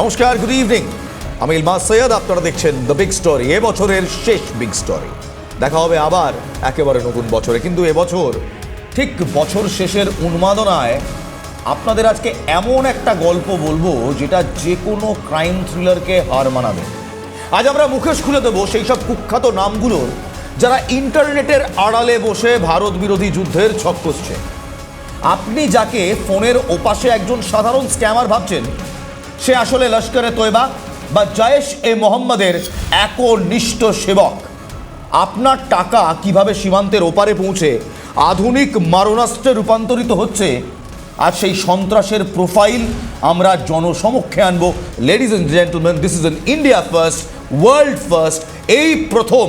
নমস্কার good evening আমি ইলমাস সৈয়দ, আপনারা দেখছেন দ্য বিগ স্টোরি এবছরের শেষ বিগ স্টোরি দেখা হবে আবার একেবারে নতুন বছরে, কিন্তু এবছর ঠিক বছর শেষের উন্মাদনায় আপনাদের আজকে এমন একটা গল্প বলব যেটা যে কোনো ক্রাইম থ্রিলারকে হার মানাবে। আজ আমরা মুখোশ খুলে দেবো সেই সব কুখ্যাত নামগুলোর যারা ইন্টারনেটের আড়ালে বসে ভারত বিরোধী যুদ্ধের ছক কষছে। আপনি যাকে ফোনের ওপাশে একজন সাধারণ স্ক্যামার ভাবছেন সে আসলে লস্করে তৈবা বা জয়েশ এ মোহাম্মদের একনিষ্ঠ সেবক। আপনার টাকা কীভাবে সীমান্তের ওপারে পৌঁছে আধুনিক মারণাস্ত্রে রূপান্তরিত হচ্ছে, আর সেই সন্ত্রাসের প্রোফাইল আমরা জনসমক্ষে আনব। Ladies and gentleman this is an India first world first এই প্রথম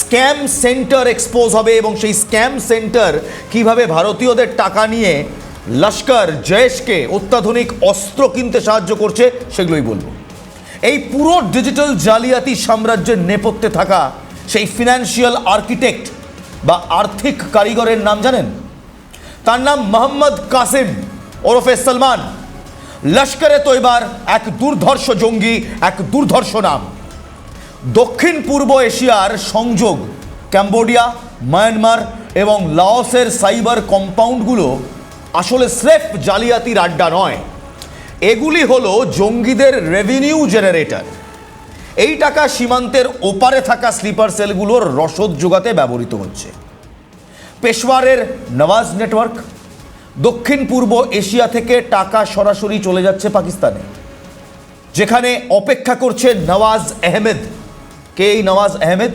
স্ক্যাম সেন্টার এক্সপোজ হবে এবং সেই স্ক্যাম সেন্টার কীভাবে ভারতীয়দের টাকা নিয়ে লস্কর জয়েশকে অত্যাধুনিক অস্ত্র কিনতে সাহায্য করছে, সেগুলোই বলব। এই পুরো ডিজিটাল জালিয়াতি সাম্রাজ্যের নেপথ্যে থাকা সেই ফিনান্সিয়াল আর্কিটেক্ট বা আর্থিক কারিগরের নাম জানেন? তার নাম মোহাম্মদ কাসিম ওরফে সলমান। লস্করে তৈবার এক দুর্ধর্ষ জঙ্গি, এক দুর্ধর্ষ নাম। দক্ষিণ পূর্ব এশিয়ার সংযোগ ক্যাম্বোডিয়া, মায়ানমার এবং লাওসের সাইবার কম্পাউন্ডগুলো আসলে স্রেফ জালিয়াতির আড্ডা নয়। এগুলি হলো জঙ্গিদের রেভিনিউ জেনারেটর এই টাকা সীমান্তের ওপারে থাকা স্লিপার সেলগুলোর রসদ যোগাতে ব্যবহৃত হচ্ছে। পেশওয়ারের নওয়াজ নেটওয়ার্ক দক্ষিণ পূর্ব এশিয়া থেকে টাকা সরাসরি চলে যাচ্ছে পাকিস্তানে। যেখানে অপেক্ষা করছে নওয়াজ আহমেদ। কে এই নওয়াজ আহমেদ?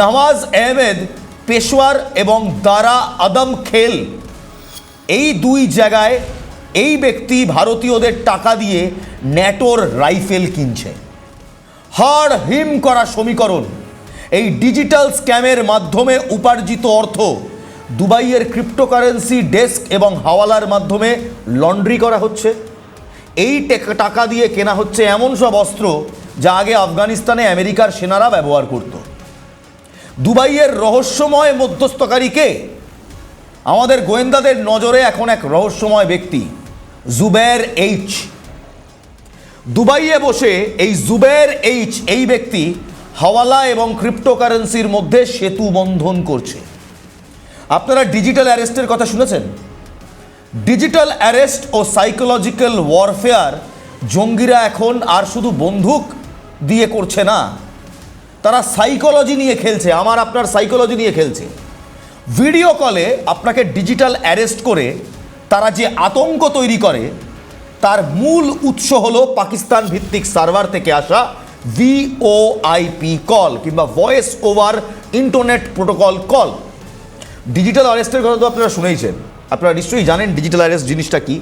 নওয়াজ আহমেদ পেশোয়ার এবং দারা আদম খেল এই দুই জায়গায় এই ব্যক্তি ভারতীয়দের টাকা দিয়ে ন্যাটোর রাইফেল কিনছে। হাড় হিম করা সমীকরণ, এই ডিজিটাল স্ক্যামের মাধ্যমে উপার্জিত অর্থ, দুবাইয়ের ক্রিপ্টোকারেন্সি ডেস্ক এবং হাওয়ালার মাধ্যমে লন্ড্রি করা হচ্ছে। এই টাকা দিয়ে কেনা হচ্ছে এমন সব অস্ত্র যা আগে আফগানিস্তানে আমেরিকার সেনারা ব্যবহার করত। দুবাইয়ের রহস্যময় মধ্যস্থকারী কে? আমাদের গোয়েন্দাদের নজরে এখন এক রহস্যময় ব্যক্তি, জুবের এইচ। দুবাইয়ে বসে এই জুবের এইচ, এই ব্যক্তি হাওয়ালা এবং ক্রিপ্টোকারেন্সির মধ্যে সেতু বন্ধন করছে। আপনারা ডিজিটাল অ্যারেস্টের কথা শুনেছেন? ডিজিটাল অ্যারেস্ট ও সাইকোলজিক্যাল ওয়ারফেয়ার জঙ্গিরা এখন আর শুধু বন্দুক দিয়ে করছে না। তারা সাইকোলজি নিয়ে খেলছে, আমার আপনার সাইকোলজি নিয়ে খেলছে। ভিডিও কলে আপনাকে ডিজিটাল অ্যারেস্ট করে তারা যে আতঙ্ক তৈরি করে, তার মূল উৎস হলো পাকিস্তান ভিত্তিক সার্ভার থেকে আসা ভিওআইপি কল কিংবা voice over internet protocol call. Digital অ্যারেস্টের কথা তো আপনারা শুনেইছেন। আপনারা নিশ্চয়ই জানেন ডিজিটাল অ্যারেস্ট জিনিসটা কি।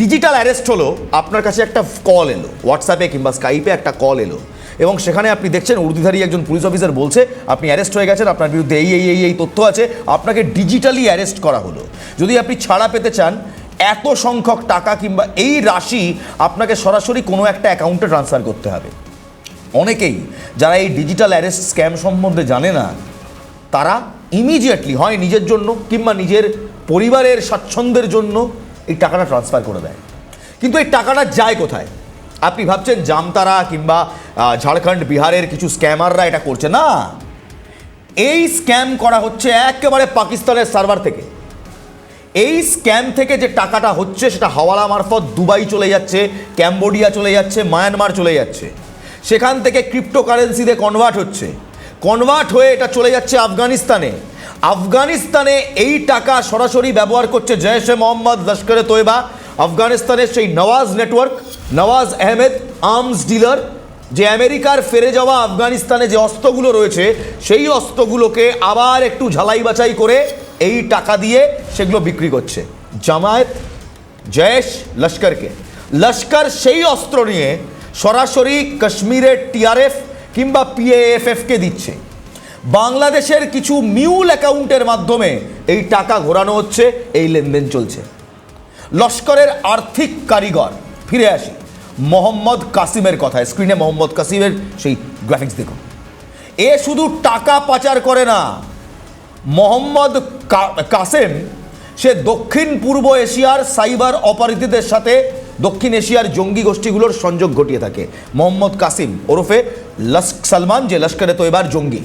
ডিজিটাল অ্যারেস্ট হলো, আপনার কাছে একটা কল এলো হোয়াটসঅ্যাপে কিংবা স্কাইপে একটা কল এলো। এবং সেখানে আপনি দেখছেন উর্দিধারী একজন পুলিশ অফিসার বলছে, আপনি অ্যারেস্ট হয়ে গেছেন, আপনার বিরুদ্ধে এই এই এই এই তথ্য আছে, আপনাকে ডিজিটালি অ্যারেস্ট করা হলো। যদি আপনি ছাড়া পেতে চান, এত সংখ্যক টাকা কিংবা এই রাশি আপনাকে সরাসরি কোনো একটা অ্যাকাউন্টে ট্রান্সফার করতে হবে। অনেকেই যারা এই ডিজিটাল অ্যারেস্ট স্ক্যাম সম্বন্ধে জানে না, তারা ইমিডিয়েটলি হয় নিজের জন্য কিংবা নিজের পরিবারের স্বাচ্ছন্দ্যের জন্য এই টাকাটা ট্রান্সফার করে দেয়। কিন্তু এই টাকাটা যায় কোথায়? আপনি ভাবছেন জামতারা কিংবা ঝাড়খণ্ড বিহারের কিছু স্ক্যামাররা এটা করছে? না। এই স্ক্যাম করা হচ্ছে একেবারে পাকিস্তানের সার্ভার থেকে। এই স্ক্যাম থেকে যে টাকাটা হচ্ছে, সেটা হাওয়ালা মারফত দুবাই চলে যাচ্ছে, ক্যাম্বোডিয়া চলে যাচ্ছে, মায়ানমার চলে যাচ্ছে। সেখান থেকে ক্রিপ্টোকারেন্সিতে কনভার্ট হচ্ছে। কনভার্ট হয়ে এটা চলে যাচ্ছে আফগানিস্তানে। আফগানিস্তানে এই টাকা সরাসরি ব্যবহার করছে জয়েশে মোহাম্মদ, লস্করে তৈবা আফগানিস্তানের সেই Nawaz network Nawaz Ahmed, arms dealer, যে আমেরিকার ফেরে যাওয়া আফগানিস্তানে যে অস্ত্রগুলো রয়েছে, সেই অস্ত্রগুলোকে আবার একটু ঝালাই বাছাই করে এই টাকা দিয়ে সেগুলো বিক্রি করছে। জামায়াত জয়েশ লস্করকে। লস্কর সেই অস্ত্র নিয়ে সরাসরি কাশ্মীরের টিআরএফ কিংবা পিএএফএফকে দিচ্ছে। বাংলাদেশের কিছু মিউল অ্যাকাউন্টের মাধ্যমে এই টাকা ঘোরানো হচ্ছে, এই লেনদেন চলছে। লস্করের আর্থিক কারিগর ফিরে আসি। মোহাম্মদ কাসিমের কথায় স্ক্রিনে মোহাম্মদ কাসিমের সেই গ্রাফিক্স দেখুন। এ শুধু টাকা পাচার করে না, মোহাম্মদ কাসেম, সে দক্ষিণ পূর্ব এশিয়ার সাইবার অপরাধীদের সাথে দক্ষিণ এশিয়ার জঙ্গি গোষ্ঠীগুলোর সংযোগ ঘটিয়ে থাকে। মোহাম্মদ কাসিম ওরফে লস্ক, সালমান, যে লস্করে তৈবার জঙ্গি।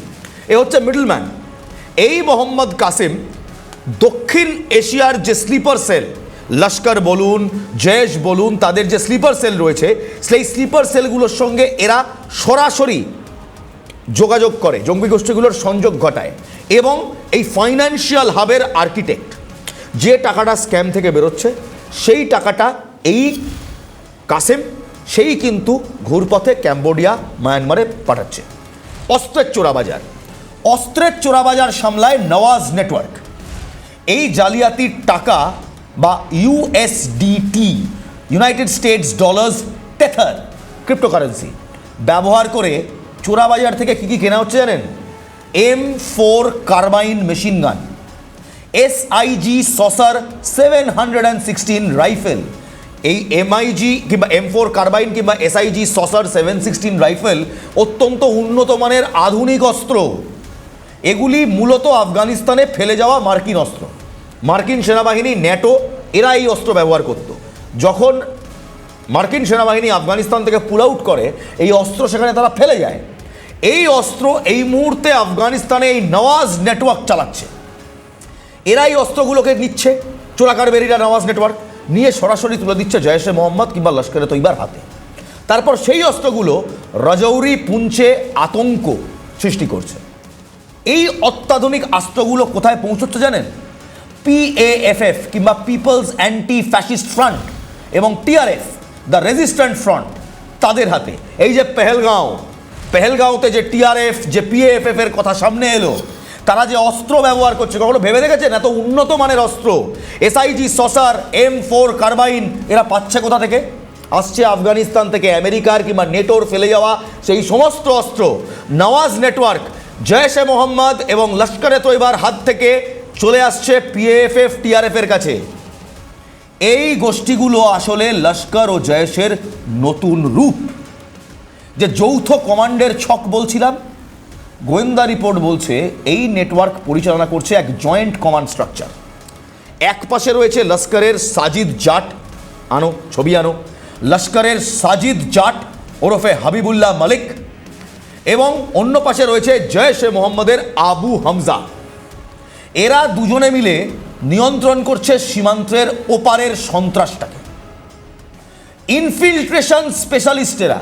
এ হচ্ছে মিডলম্যান এই মোহাম্মদ কাসিম দক্ষিণ এশিয়ার যে স্লিপার সেল লস্কর বলুন, জয়েশ বলুন, তাদের যে স্লিপার সেল রয়েছে, সেই স্লিপার সেলগুলোর সঙ্গে এরা সরাসরি যোগাযোগ করে, জঙ্গি গোষ্ঠীগুলোর সংযোগ ঘটায়। এবং এই ফাইন্যান্সিয়াল হাবের আর্কিটেক্ট যে টাকাটা স্ক্যাম থেকে বেরোচ্ছে, সেই টাকাটা এই কাসেম, সেই কিন্তু ঘুরপথে ক্যাম্বোডিয়া, মায়ানমারে পাঠাচ্ছে। অস্ত্রের চোরাবাজার অস্ত্রের চোরাবাজার সামলায় নওয়াজ নেটওয়ার্ক এই জালিয়াতির টাকা বা USDT United States dollars tether cryptocurrency ব্যবহার করে চোরাবাজার থেকে কী কী কেনা হচ্ছে জানেন? M four carbine machine gun SIG Sauer seven hundred and sixteen rifle এই এমআইজি কিংবা এম ফোর কার্বাইন কিংবা SIG Sauer seven sixteen rifle অত্যন্ত উন্নত মানের আধুনিক অস্ত্র। এগুলি মূলত আফগানিস্তানে ফেলে যাওয়া মার্কিন অস্ত্র। মার্কিন সেনাবাহিনী ন্যাটো এরা এই অস্ত্র ব্যবহার করত। যখন মার্কিন সেনাবাহিনী আফগানিস্তান থেকে পুল আউট করে, এই অস্ত্র সেখানে তারা ফেলে যায়। এই অস্ত্র এই মুহূর্তে আফগানিস্তানে এই নওয়াজ নেটওয়ার্ক চালাচ্ছে। এরাই অস্ত্রগুলোকে নিচ্ছে, চোরাকার বেরিরা নওয়াজ নেটওয়ার্ক নিয়ে সরাসরি তুলে দিচ্ছে জয়েশে মোহাম্মদ কিংবা লস্করে তৈবার হাতে। তারপর সেই অস্ত্রগুলো রাজৌরি, পুঞ্চে আতঙ্ক সৃষ্টি করছে। এই অত্যাধুনিক অস্ত্রগুলো কোথায় পৌঁছচ্ছে জানেন? পিএএফএফ কিংবা পিপলস অ্যান্টি ফ্যাসিস্ট ফ্রন্ট এবং টিআরএফ দ্য রেজিস্ট্যান্ট ফ্রন্ট তাদের হাতে। এই যে পেহেলগাঁও, পেহেলগাঁওতে যে টিআরএফ যে পিএএফএফ এর কথা সামনে এলো, তারা যে অস্ত্র ব্যবহার করছে, কখনো ভেবে দেখেছেন? এত উন্নত মানের অস্ত্র। SIG Sauer M four carbine এরা পাচ্ছে কোথা থেকে? আসছে আফগানিস্তান থেকে, আমেরিকার কিংবা নেটোর ফেলে যাওয়া সেই সমস্ত অস্ত্র। নওয়াজ নেটওয়ার্ক, জয়েশে মোহাম্মদ এবং লস্করে তৈবার হাত থেকে চলে আসছে পিএফএফ টিআরএফ এর কাছে। এই গোষ্ঠীগুলো আসলে লস্কর ও জয়েশের নতুন রূপ। যে যৌথ কমান্ডের ছক বলছিলাম, গোয়েন্দা রিপোর্ট বলছে এই নেটওয়ার্ক পরিচালনা করছে এক জয়েন্ট কমান্ড স্ট্রাকচার। এক পাশে রয়েছে লস্করের সাজিদ জাট, আনো, ছবি আনো, লস্করের সাজিদ জাট, ওরফে হাবিবুল্লাহ মালিক, এবং অন্য পাশে রয়েছে জয়েশে মোহাম্মদের আবু হামজা। এরা দুজনে মিলে নিয়ন্ত্রণ করছে সীমান্তের ওপারের সন্ত্রাসটাকে। ইনফিল্ট্রেশন স্পেশালিস্টেরা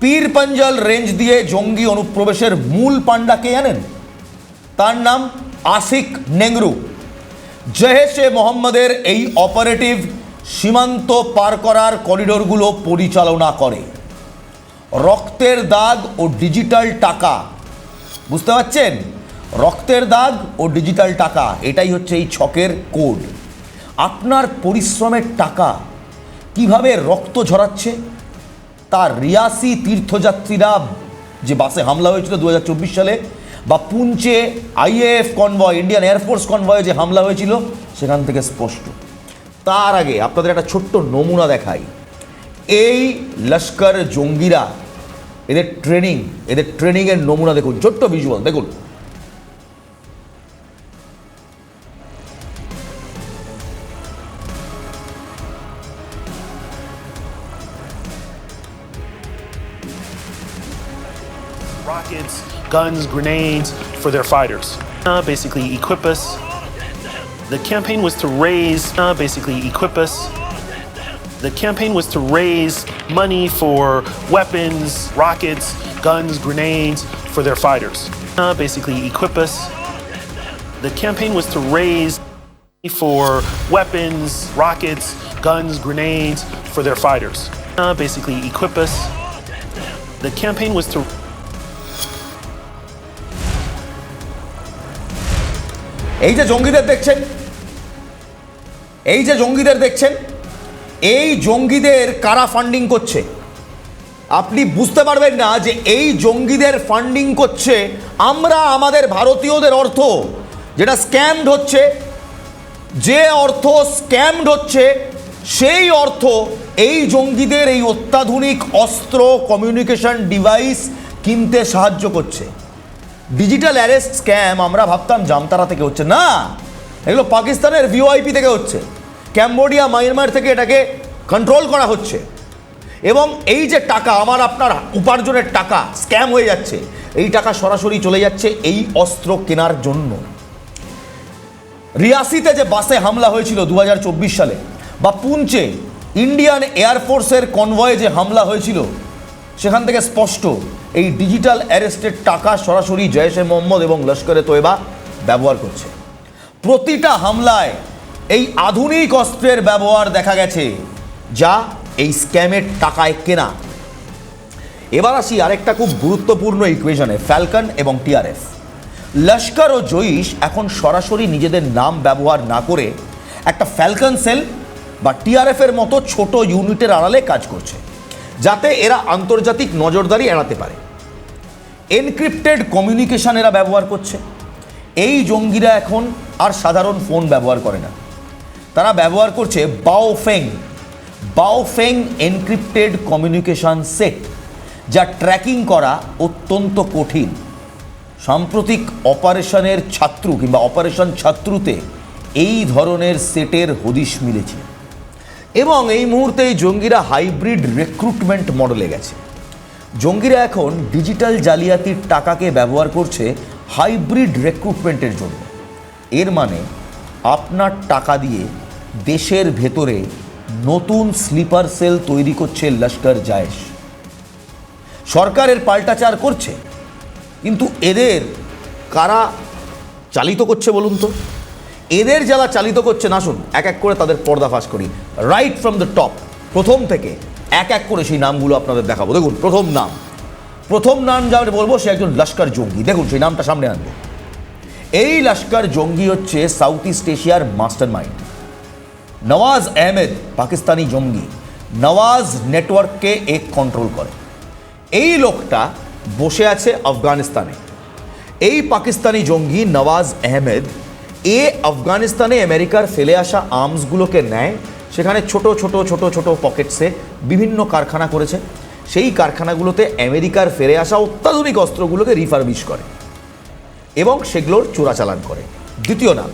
পীর পাঞ্জাল রেঞ্জ দিয়ে জঙ্গি অনুপ্রবেশের মূল পাণ্ডাকে জানেন? তার নাম আসিক নেংরু জহেশে মোহাম্মদের এই অপারেটিভ সীমান্ত পার করার করিডোরগুলো পরিচালনা করে। রক্তের দাগ ও ডিজিটাল টাকা। বুঝতে পারছেন? রক্তের দাগ ও ডিজিটাল টাকা, এটাই হচ্ছে এই ছকের কোড। আপনার পরিশ্রমের টাকা কীভাবে রক্ত ঝরাচ্ছে? তার রিয়াসি তীর্থযাত্রীরা যে বাসে হামলা হয়েছিল দু হাজার চব্বিশ সালে, বা পুঞ্চে IAF convoy, Indian air force কনভয়ে যে হামলা হয়েছিল, সেখান থেকে স্পষ্ট। তার আগে আপনাদের একটা ছোট্ট নমুনা দেখাই। এই লস্কর জঙ্গিরা, এদের ট্রেনিং এদের ট্রেনিংয়ের নমুনা দেখুন, ছোট্ট ভিজুয়াল দেখুন। Guns, grenades for their fighters. Uh, basically, equip us. The campaign was to raise, uh, basically, equip us. The campaign was to raise money for weapons, rockets, guns, grenades for their fighters. Uh, basically, equip us. The campaign was to raise for weapons, rockets, guns, grenades for their fighters. Uh, basically, equip us. The campaign was to এই যে জঙ্গিদের দেখছেন, এই যে জঙ্গিদের দেখছেন, এই জঙ্গিদের কারা ফান্ডিং করছে? আপনি বুঝতে পারবেন না যে এই জঙ্গিদের ফান্ডিং করছে আমরা, আমাদের ভারতীয়দের অর্থ, যেটা স্ক্যামড হচ্ছে, যে অর্থ স্ক্যামড হচ্ছে, সেই অর্থ এই জঙ্গিদের এই অত্যাধুনিক অস্ত্র কমিউনিকেশন ডিভাইস কিনতে সাহায্য করছে। ডিজিটাল অ্যারেস্ট স্ক্যাম আমরা ভাবতাম জামতারা থেকে হচ্ছে। না, এগুলো পাকিস্তানের ভিওআইপি থেকে হচ্ছে। ক্যাম্বোডিয়া মায়ানমার থেকে এটাকে কন্ট্রোল করা হচ্ছে। এবং এই যে টাকা, আমার আপনার উপার্জনের টাকা স্ক্যাম হয়ে যাচ্ছে, এই টাকা সরাসরি চলে যাচ্ছে এই অস্ত্র কেনার জন্য। রিয়াসিতে যে বাসে হামলা হয়েছিল দু হাজার চব্বিশ সালে, বা পুঞ্চে ইন্ডিয়ান এয়ারফোর্সের কনভয়ে যে হামলা হয়েছিল, সেখান থেকে স্পষ্ট এই ডিজিটাল অ্যারেস্টের টাকা সরাসরি জয়েশে মোহাম্মদ এবং লস্করে তোয়েবা ব্যবহার করছে। প্রতিটা হামলায় এই আধুনিক অস্ত্রের ব্যবহার দেখা গেছে, যা এই স্ক্যামের টাকায় কেনা। এবার আসি আরেকটা খুব গুরুত্বপূর্ণ ইকুয়েশনে ফ্যালকন এবং টিআরএফ লস্কর ও জয়িশ এখন সরাসরি নিজেদের নাম ব্যবহার না করে একটা ফ্যালকন সেল বা টিআরএফ এর মতো ছোট ইউনিটের আড়ালে কাজ করছে। যাতে এরা আন্তর্জাতিক নজরদারি এড়াতে পারে। এনক্রিপ্টেড কমিউনিকেশন এরা ব্যবহার করছে। এই জঙ্গিরা এখন আর সাধারণ ফোন ব্যবহার করে না। তারা ব্যবহার করছে Baofeng. Baofeng encrypted communication set যা ট্র্যাকিং করা অত্যন্ত কঠিন। সাম্প্রতিক অপারেশনের ছাত্র কিংবা অপারেশন ছাত্রুতে এই ধরনের সেটের হদিশ মিলেছে। এবং এই মুহূর্তে এই জঙ্গিরা হাইব্রিড রিক্রুটমেন্ট মডেলে গেছে। জঙ্গিরা এখন ডিজিটাল জালিয়াতির টাকাকে ব্যবহার করছে হাইব্রিড রেক্রুটমেন্টের জন্য। এর মানে আপনার টাকা দিয়ে দেশের ভেতরে নতুন স্লিপার সেল তৈরি করছে লস্কর জায়েশ। সরকারের পাল্টাচার করছে, কিন্তু এদের কারা চালিত করছে বলুন তো? এদের যারা চালিত করছে, না শুন এক এক করে তাদের পর্দাফাশ করি। রাইট ফ্রম দ্য টপ প্রথম থেকে এক এক করে সেই নামগুলো আপনাদের দেখাবো। দেখুন, প্রথম নাম। প্রথম নাম যা বলব, সে একজন লস্কর জঙ্গি। দেখুন, সেই নামটা সামনে আনব। এই লস্কর জঙ্গি হচ্ছে সাউথ ইস্ট এশিয়ার মাস্টার মাইন্ড নওয়াজ আহমেদ, পাকিস্তানি জঙ্গি। নওয়াজ নেটওয়ার্ককে এক কন্ট্রোল করে। এই লোকটা বসে আছে আফগানিস্তানে। এই পাকিস্তানি জঙ্গি নওয়াজ আহমেদ এ আফগানিস্তানে আমেরিকার ফেলে আসা আর্মসগুলোকে নেয়। সেখানে ছোট ছোট ছোট ছোট পকেটসে বিভিন্ন কারখানা করেছে। সেই কারখানাগুলোতে আমেরিকার ফেলে আসা অত্যাধুনিক অস্ত্রগুলোকে রিফারবিশ করে এবং সেগুলোর চোরাচালান করে। দ্বিতীয় নাম।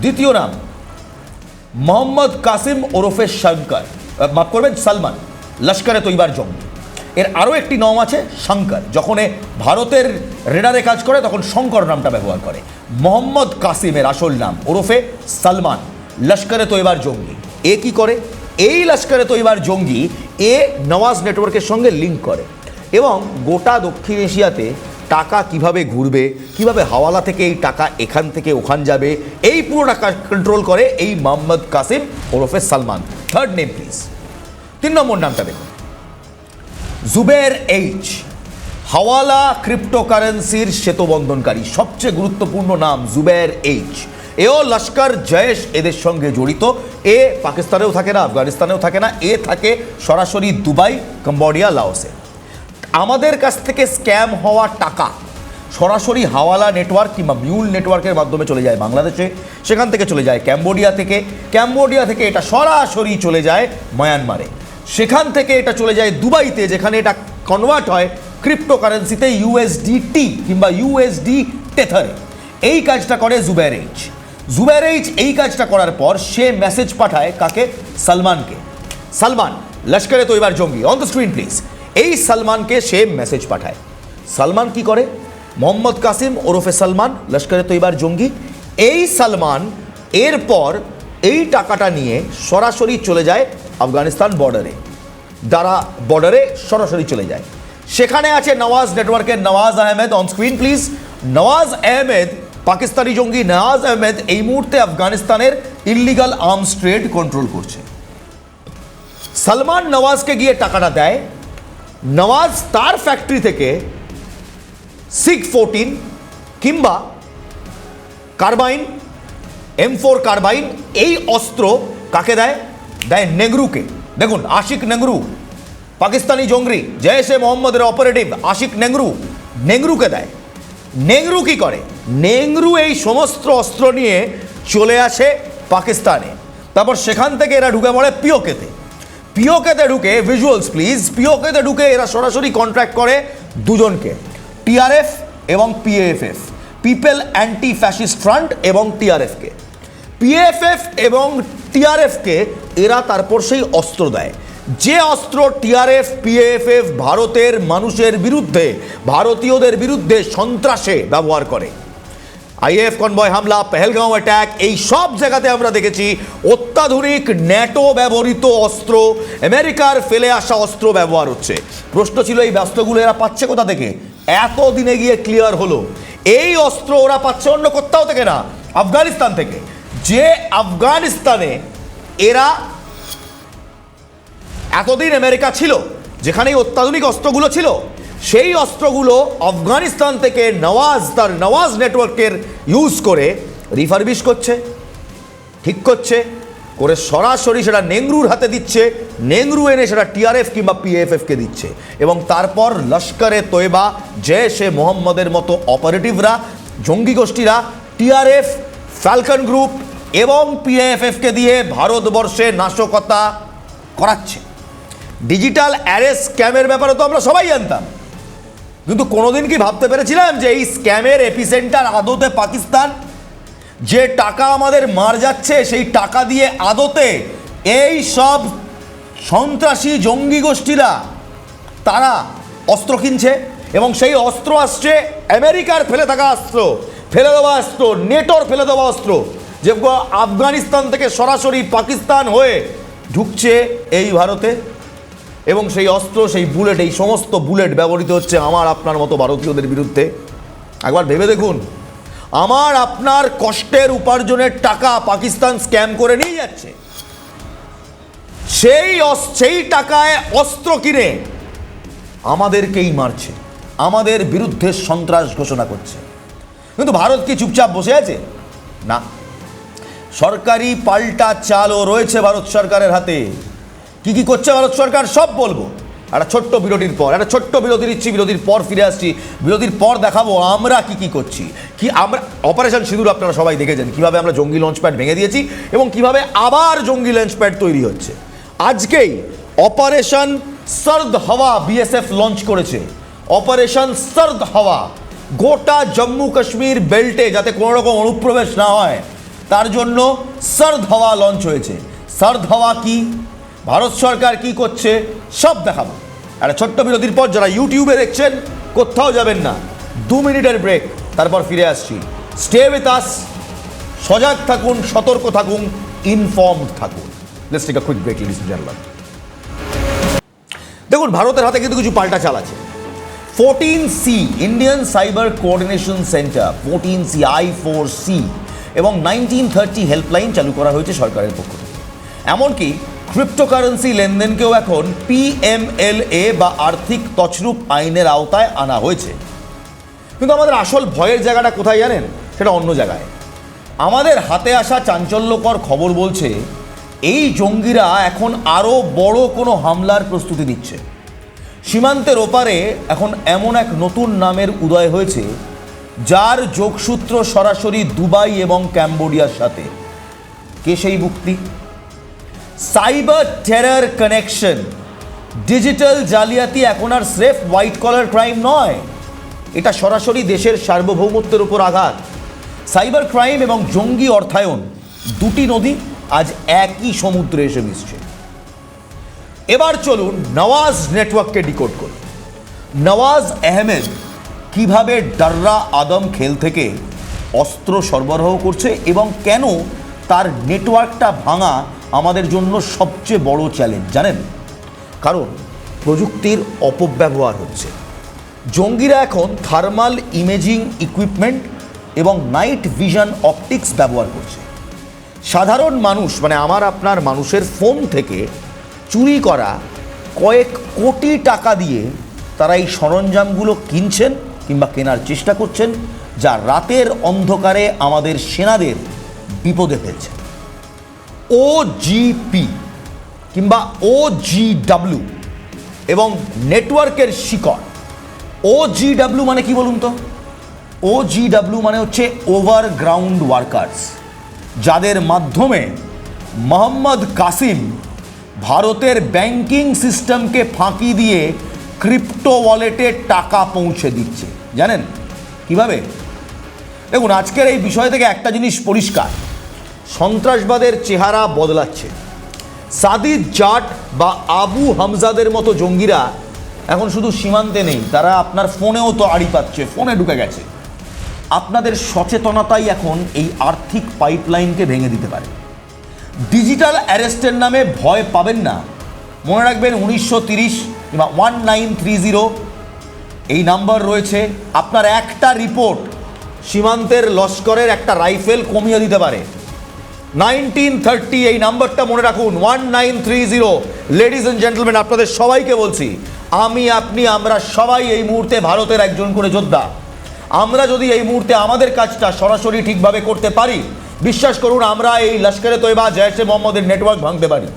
দ্বিতীয় নাম। মোহাম্মদ কাসিম ওরফে শঙ্কর। মাফ করবেন, সালমান। লস্করে তৈবার জঙ্গি। এর আরও একটি নাম আছে শঙ্কর। যখন এ ভারতের রেডারে কাজ করে, তখন শঙ্কর নামটা ব্যবহার করে। মোহাম্মদ কাসিমের আসল নাম ওরফে সালমান। লস্করে তৈবার জঙ্গি। এ কি করে? এই লস্করে তৈবার জঙ্গি, এ নওয়াজ নেটওয়ার্কের সঙ্গে লিঙ্ক করে। এবং গোটা দক্ষিণ এশিয়াতে টাকা কীভাবে ঘুরবে, কীভাবে হাওয়ালা থেকে এই টাকা এখান থেকে ওখান যাবে, এই পুরো টাকা কন্ট্রোল করে এই মোহাম্মদ কাসিম ওরফে সালমান। থার্ড নেম প্লিজ তিন নম্বর নামটা দেখুন। জুবের এইচ হাওয়ালা ক্রিপ্টোকারেন্সির সেতুবন্ধনকারী সবচেয়ে গুরুত্বপূর্ণ নাম জুবের এইচ এও লস্কর জয়েশ এদের সঙ্গে জড়িত। এ পাকিস্তানেও থাকে না, আফগানিস্তানেও থাকে না, এ থাকে সরাসরি দুবাই, কম্বোডিয়া, লাওসে। আমাদের কাছ থেকে স্ক্যাম হওয়া টাকা সরাসরি হাওয়ালা নেটওয়ার্ক কিংবা মিউল নেটওয়ার্কের মাধ্যমে চলে যায় বাংলাদেশে। সেখান থেকে চলে যায় ক্যাম্বোডিয়া থেকে। ক্যাম্বোডিয়া থেকে এটা সরাসরি চলে যায় মায়ানমারে। সেখান থেকে এটা চলে যায় দুবাইতে, যেখানে এটা কনভার্ট হয় ক্রিপ্টোকারেন্সিতে ইউএসডিটি কিংবা ইউএসডি টেথারে এই কাজটা করে জুবের এইচ জুবের এইচ এই কাজটা করার পর সে মেসেজ পাঠায় কাকে? সালমানকে। সালমান, লস্করে তৈবার জঙ্গি অন দ্য স্ক্রিন প্লিজ এই সালমানকে সে মেসেজ পাঠায়। সালমান কি করে? মোহাম্মদ কাসিম ওরফে সালমান, লস্করে তৈবার জঙ্গি। এই সালমান এরপর এই টাকাটা নিয়ে সরাসরি চলে যায় আফগানিস্তান বর্ডারে দ্বারা বর্ডারে সরাসরি চলে যায়। সেখানে আছে নওয়াজ নেটওয়ার্কের Nawaz Ahmed on screen please Nawaz Ahmed, Pakistani জঙ্গি নওয়াজ আহমেদ এই মুহূর্তে আফগানিস্তানের ইল্লিগাল আর্মস ট্রেড কন্ট্রোল করছে। সালমান নওয়াজকে গিয়ে টাকাটা দেয়। নওয়াজ তার ফ্যাক্টরি থেকে সিক ফোরটিন কিংবা কার্বাইন এম ফোর কার্বাইন এই অস্ত্র কাকে দেয়? দেয় নেগরুকে দেখুন আশিক নেগরু পাকিস্তানি জঙ্গি জয়েশে মোহাম্মদের অপারেটিভ আশিক নেগরু নেগরুকে দেয় নেগরু কি করে নেংরু এই সমস্ত অস্ত্র নিয়ে চলে আসে পাকিস্তানে তারপর সেখান থেকে এরা ঢুকে পড়ে পিওকেতে পিওকেতে ঢুকে ভিজুয়ালস প্লিজ পিওকেতে ঢুকে এরা সরাসরি কন্ট্রাক্ট করে দুজনকে টিআরএফ এবং PAFF people anti fascist front এবং টিআরএফকে পিএফএফ এবং টিআরএফকে এরা তারপর সেই অস্ত্র দেয়। যে অস্ত্র টিআরএফ পিএফএফ ভারতের মানুষের বিরুদ্ধে, ভারতীয়দের বিরুদ্ধে সন্ত্রাসে ব্যবহার করে। আইএফ কনবয় হামলা, পেহেলগাঁও অ্যাটাক এই সব জায়গাতে আমরা দেখেছি অত্যাধুনিক ন্যাটো ব্যবহৃত অস্ত্র, আমেরিকার ফেলে আসা অস্ত্র ব্যবহার হচ্ছে। প্রশ্ন ছিল, এই ব্যস্তগুলো এরা পাচ্ছে কোথা থেকে? এত দিনে গিয়ে ক্লিয়ার হলো। এই অস্ত্র ওরা পাচ্ছে অন্য কোথাও থেকে না, আফগানিস্তান থেকে। যে আফগানিস্তানে এরা এতদিন আমেরিকা ছিল যেখানে অত্যাধুনিক অস্ত্রগুলো ছিল, সেই অস্ত্রগুলো আফগানিস্তান থেকে নওয়াজ, তার নওয়াজ নেটওয়ার্কের ইউজ করে রিফারবিশ করছে, ঠিক করছে, করে সরাসরি সেটা নেংরুর হাতে দিচ্ছে, নেংরু এনে সেটা টিআরএফ কিংবা পিএফএফকে দিচ্ছে। এবং তারপর লস্করে তৈবা জেশে মোহাম্মদের মতো অপারেটিভরা জঙ্গি গোষ্ঠীরা, টিআরএফ, ফ্যালকন গ্রুপ এবং পিএফএফকে দিয়ে ভারতবর্ষে নাশকতা করাচ্ছে। ডিজিটাল অ্যারেস্ট স্ক্যামের ব্যাপারে তো আমরা সবাই জানতাম। কিন্তু কোনোদিন কি ভাবতে পেরেছিলাম যে এই স্ক্যামের এপিসেন্টার আদতে পাকিস্তান? যে টাকা আমাদের মার যাচ্ছে, সেই টাকা দিয়ে আদতে এই সব সন্ত্রাসী জঙ্গি গোষ্ঠীরা তারা অস্ত্র কিনছে এবং সেই অস্ত্র আসছে আমেরিকার ফেলে থাকা অস্ত্র, ফেলে দেওয়া অস্ত্র, নেটোর ফেলে দেওয়া অস্ত্র। যে আফগানিস্তান থেকে সরাসরি পাকিস্তান হয়ে ঢুকছে এই ভারতে, এবং সেই অস্ত্র, সেই বুলেট, এই সমস্ত বুলেট ব্যবহৃত হচ্ছে আমার, আপনার মতো ভারতীয়দের বিরুদ্ধে। একবার ভেবে দেখুন, আমার, আপনার কষ্টের উপার্জনের টাকা পাকিস্তান স্ক্যাম করে নিয়ে যাচ্ছে। সেই সেই টাকায় অস্ত্র কিনে আমাদেরকেই মারছে, আমাদের বিরুদ্ধে সন্ত্রাস ঘোষণা করছে। কিন্তু ভারত কি চুপচাপ বসে আছে? না। সরকারি পাল্টা চালও রয়েছে ভারত সরকারের হাতে। কি কি করছে ভারত সরকার? সব বলব। একটা ছোট্ট বিরতির পর, একটা ছোট্ট বিরতি দিচ্ছি বিরতির পর ফিরে আসছি। বিরতির পর দেখাবো আমরা কি কি করছি। কি আমরা, অপারেশন সিঁদুর আপনারা সবাই দেখেছেন, কীভাবে আমরা জঙ্গি লঞ্চ প্যাড ভেঙে দিয়েছি এবং কীভাবে আবার জঙ্গি লঞ্চ প্যাড তৈরি হচ্ছে। আজকেই operation Sard Hawa BSF launch করেছে। অপারেশন সর্দ হাওয়া, গোটা জম্মু কাশ্মীর বেল্টে যাতে কোনো রকম অনুপ্রবেশ না হয়। তার জন্য সর্দ হাওয়া লঞ্চ হয়েছে। সর্দ হাওয়া কি? ভারত সরকার কি করছে? সব দেখাবো। একটা ছোট্ট বিরতির পর যারা ইউটিউবে দেখছেন, কোথাও যাবেন না। দু মিনিটের ব্রেক তারপর ফিরে আসছি। স্টে উইথ আস সজাগ থাকুন, সতর্ক থাকুন ইনফর্মড থাকুন। লেটস ব্রেক জানলাম দেখুন, ভারতের হাতে কিন্তু কিছু পাল্টা চাল আছে। Fourteen C Indian cyber coordination centre fourteen C I four C এবং নাইনটিন থার্টি হেল্পলাইন চালু করা হয়েছে সরকারের পক্ষ থেকে। এমনকি ক্রিপ্টোকারেন্সি লেনদেনকেও এখন পিএমএলএ বা আর্থিক তছরূপ আইনের আওতায় আনা হয়েছে। কিন্তু আমাদের আসল ভয়ের জায়গাটা কোথায় জানেন? সেটা অন্য জায়গায়। আমাদের হাতে আসা চাঞ্চল্যকর খবর বলছে, এই জঙ্গিরা এখন আরও বড় কোনো হামলার প্রস্তুতি নিচ্ছে। সীমান্তের ওপারে এখন এমন এক নতুন নামের উদয় হয়েছে যার যোগসূত্র সরাসরি দুবাই এবং ক্যাম্বোডিয়ার সাথে। কে সেই মুক্তি? Cyber terror connection. ডিজিটাল জালিয়াতি এখন আর স্রেফ হোয়াইট কলার ক্রাইম নয়। এটা সরাসরি দেশের সার্বভৌমত্বের উপর আঘাত। সাইবার ক্রাইম এবং জঙ্গি অর্থায়ন, দুটি নদী আজ একই সমুদ্রে এসে মিশছে। এবার চলুন নওয়াজ নেটওয়ার্ককে ডিকোড করি। নওয়াজ আহমেদ কীভাবে ডাররা আদম খেল থেকে অস্ত্র সরবরাহ করছে এবং কেন তার নেটওয়ার্কটা ভাঙা আমাদের জন্য সবচেয়ে বড় চ্যালেঞ্জ জানেন? কারণ প্রযুক্তির অপব্যবহার হচ্ছে। জঙ্গিরা এখন থার্মাল ইমেজিং ইকুইপমেন্ট এবং নাইট ভিশন অপটিক্স ব্যবহার করছে। সাধারণ মানুষ মানে আমার আপনার মানুষের ফোন থেকে চুরি করা কয়েক কোটি টাকা দিয়ে তারা এই সরঞ্জামগুলো কিনছেন কিংবা কেনার চেষ্টা করছেন, যা রাতের অন্ধকারে আমাদের সেনাদের বিপদে ফেলছে। ও জিপি কিংবা ও ডাব্লিউ এবং নেটওয়ার্কের শিকড়। ও ডাব্লিউ মানে কি বলুন তো? ও ডাব্লিউ মানে হচ্ছে ওভার গ্রাউন্ড ওয়ার্কার্স যাদের মাধ্যমে মোহাম্মদ কাসিম ভারতের ব্যাংকিং সিস্টেমকে ফাঁকি দিয়ে ক্রিপ্টো ওয়ালেটে টাকা পৌঁছে দিচ্ছে। জানেন? কীভাবে? দেখুন, আজকের এই বিষয় থেকে একটা জিনিস পরিষ্কার। সন্ত্রাসবাদের চেহারা বদলাচ্ছে। সাদিদ জাট বা আবু হামজাদের মতো জঙ্গিরা এখন শুধু সীমান্তে নেই, তারা আপনার ফোনেও তো আড়ি পাচ্ছে, ফোনে ঢুকে গেছে। আপনাদের সচেতনতাই এখন এই আর্থিক পাইপলাইনকে ভেঙে দিতে পারে। ডিজিটাল অ্যারেস্টের নামে ভয় পাবেন না। মনে রাখবেন, উনিশশো কিংবা ওয়ান নাইন থ্রি জিরো, এই নাম্বার রয়েছে। আপনার একটা রিপোর্ট সীমান্তের লস্করের একটা রাইফেল কমিয়ে দিতে পারে। নাইনটিন থার্টি এই নাম্বারটা মনে রাখুন, one nine three zero. Ladies and gentleman আপনাদের সবাইকে বলছি, আমি, আপনি, আমরা সবাই এই মুহূর্তে ভারতের একজন করে যোদ্ধা। আমরা যদি এই মুহূর্তে আমাদের কাজটা সরাসরি ঠিকভাবে করতে পারি, বিশ্বাস করুন, আমরা এই লস্করে তৈবা জয়সে মোহাম্মদের নেটওয়ার্ক ভাঙতে পারি।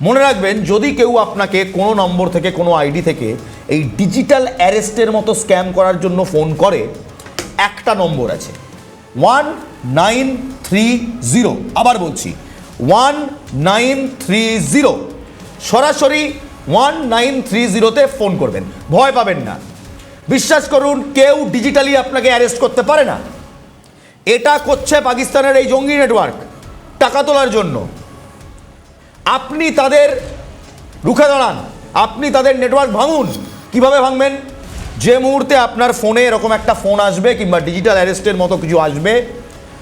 মনে রাখবেন, যদি কেউ আপনাকে কোনো নম্বর থেকে, কোনো আইডি থেকে এই ডিজিটাল অ্যারেস্টের মতো স্ক্যাম করার জন্য ফোন করে, একটা নম্বর আছে। One nine three zero. আবার বলছি, ওয়ান নাইন থ্রি জিরো। সরাসরি ওয়ান নাইন থ্রি জিরোতে ফোন করবেন। ভয় পাবেন না। বিশ্বাস করুন, কেউ ডিজিটালি আপনাকে অ্যারেস্ট করতে পারে না। এটা করছে পাকিস্তানের এই জঙ্গি নেটওয়ার্ক, টাকা তোলার জন্য। আপনি তাদের, রুখে দাঁড়ান, আপনি তাদের নেটওয়ার্ক ভাঙুন। কীভাবে ভাঙবেন? যে মুহূর্তে আপনার ফোনে এরকম একটা ফোন আসবে কিংবা ডিজিটাল অ্যারেস্টের মতো কিছু আসবে,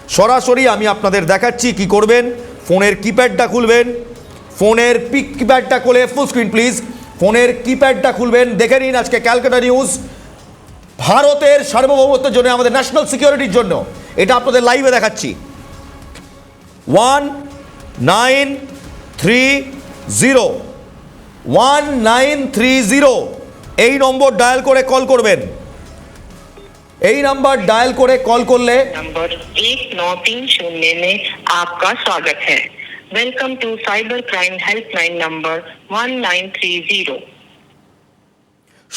সরাসরি আমি আপনাদের দেখাচ্ছি কি করবেন। ফোনের কিপ্যাডটা খুলবেন। ফোনের পিক কিপ্যাডটা খুলে ফুল স্ক্রিন প্লিজ ফোনের কিপ্যাডটা খুলবেন। দেখে নিন আজকে ক্যালকাটা নিউজ ভারতের সার্বভৌমত্বের জন্য, আমাদের ন্যাশনাল সিকিউরিটির জন্য। এটা আপনাদের লাইভে দেখাচ্ছি। One nine three zero one nine three zero এই নম্বর ডায়াল করে কল করবেন এই নাম্বার ডায়াল করে কল করলে नंबर एक नौ तीन शून्य में आपका स्वागत है welcome to cyber crime helpline number one nine three zero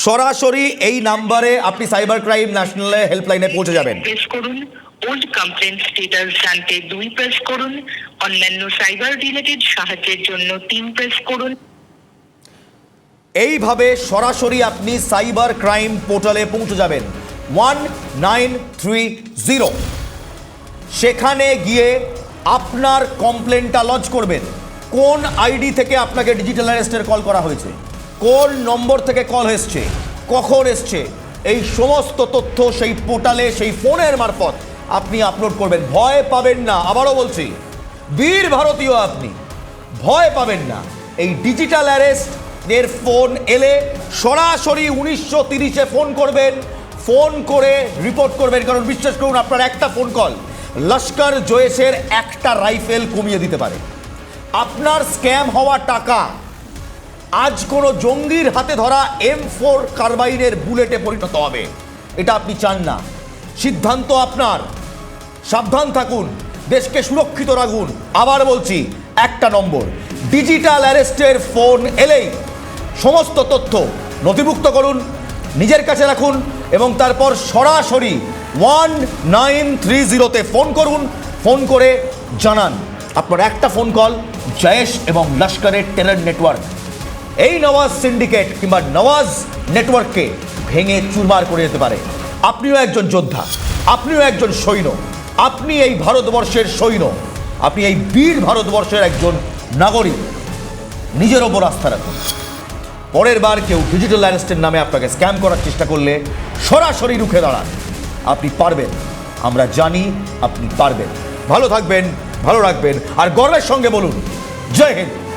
সরাসরি এই নাম্বারে আপনি সাইবার ক্রাইম ন্যাশনাল হেল্পলাইনে পৌঁছে যাবেন। প্রেস করুন ওল্ড কমপ্লেন স্টেটাস জানতে দুই প্রেস করুন অন্যান্য সাইবার রিলেটেড সাহায্যের জন্য তিন প্রেস করুন। এইভাবে সরাসরি আপনি সাইবার ক্রাইম পোর্টালে পৌঁছে যাবেন। ওয়ান নাইন থ্রি জিরো সেখানে গিয়ে আপনার কমপ্লেনটা লঞ্চ করবেন। কোন আইডি থেকে আপনাকে ডিজিটাল অ্যারেস্টের কল করা হয়েছে? কোন নম্বর থেকে কল এসছে। কখন এসছে? এই সমস্ত তথ্য সেই পোর্টালে, সেই ফোনের মারফত আপনি আপলোড করবেন। ভয় পাবেন না, আবারও বলছি। বীর ভারতীয় আপনি, ভয় পাবেন না। এই ডিজিটাল অ্যারেস্ট এর ফোন এলে সরাসরি উনিশশো তিরিশে ফোন করবেন। ফোন করে রিপোর্ট করবেন। কারণ বিশ্বাস করুন, আপনার একটা ফোন কল লস্কর জয়েসের একটা রাইফেল কমিয়ে দিতে পারে। আপনার স্ক্যাম হওয়া টাকা আজ কোনো জঙ্গির হাতে ধরা এম ফোর কার্বাইনের বুলেটে পরিণত হবে। এটা আপনি চান না। সিদ্ধান্ত আপনার। সাবধান থাকুন। দেশকে সুরক্ষিত রাখুন। আবার বলছি, একটা নম্বর, ডিজিটাল অ্যারেস্টের ফোন এলেই সমস্ত তথ্য নথিভুক্ত করুন, নিজের কাছে রাখুন এবং তারপর সরাসরি ওয়ান নাইন থ্রি জিরোতে ফোন করুন। ফোন করে জানান। আপনার একটা ফোন কল, জয়েশ এবং লস্করের টেরর নেটওয়ার্ক এই নওয়াজ সিন্ডিকেট কিংবা নওয়াজ নেটওয়ার্ককে ভেঙে চুরমার করে যেতে পারে। আপনিও একজন যোদ্ধা, আপনিও একজন সৈন্য, আপনি এই ভারতবর্ষের সৈন্য, আপনি এই বীর ভারতবর্ষের একজন নাগরিক। নিজের ওপর আস্থা রাখুন। পরের বার কেউ ডিজিটাল অ্যারেস্টের নামে আপনাকে স্ক্যাম করার চেষ্টা করলে সরাসরি রুখে দাঁড়ান। আপনি পারবেন, আমরা জানি আপনি পারবেন। ভালো থাকবেন, ভালো রাখবেন, আর গর্বের সঙ্গে বলুন, জয় হিন্দ।